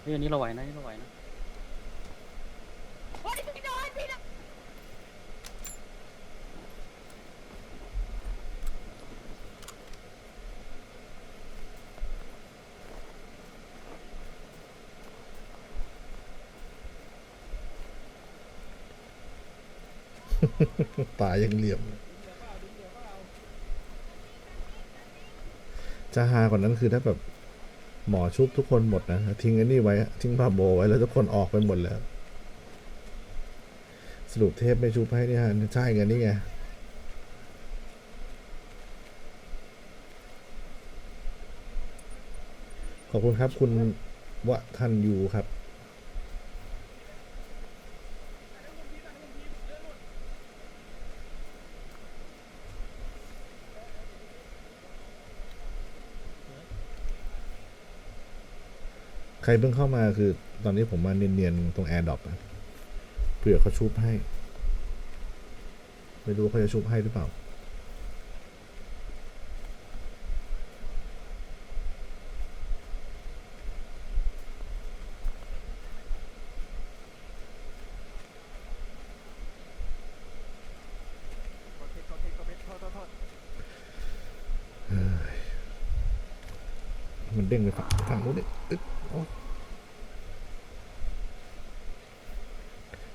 เฮ้ยอันนี้เราไหวนะอันนี่เราไหวนะตายังเหลี่ยม จะฮากว่านั้นคือถ้าแบบ หมอชุบทุกคนหมดนะทิ้งอันนี้ไว้ ทิ้งพาโบไว้แล้วทุกคนออกไปหมดแล้วสรุปเทพไม่ชุบให้นี่ฮะใช่ไงนี่ไงขอบคุณครับคุณวะทันยูครับ รเพิ่งเข้ามาคือ ตอนนี้ผมมาเนียนๆตรงแอร์ดรอปเผื่อเขาชุบให้ ไม่รู้เขาจะชุบให้หรือเปล่า มันเด้งไปฝั่งฝั่งนู้นเนี่ยอึ๊ดโอ๊ย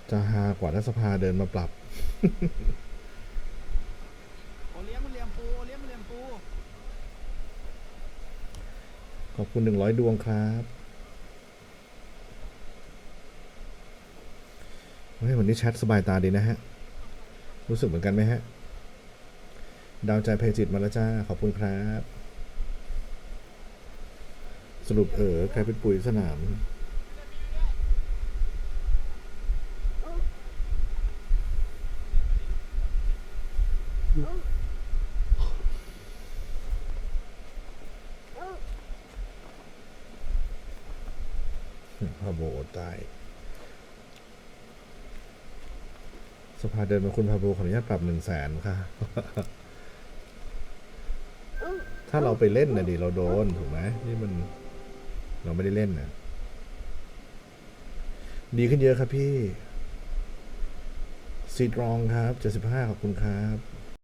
จะฮากว่าถ้าสภาเดินมาปรับโอเลี้ยงมันเลี้ยงปูโอเลี้ยงมันเลี้ยงปูขอบคุณหนึ่งร้อยดวงครับเฮ้ยวันนี้แชทสบายตาดีนะฮะ รู้สึกเหมือนกันไหมฮะ ดาวใจเพจิตมาแล้วจ้า ขอบคุณครับ สรุปเออใครเป็นปุ๋ยสนาม พาโบตาย สภาเดินมาคุณพาโบขออนุญาตปรับหนึ่งแสนค่ะ ถ้าเราไปเล่นนะดิเราโดน ถูกไหมนี่มัน เราไม่ได้เล่นนะดีขึ้นเยอะครับพี่ซีดรองครับเจ็ดสิบห้าขอบคุณครับ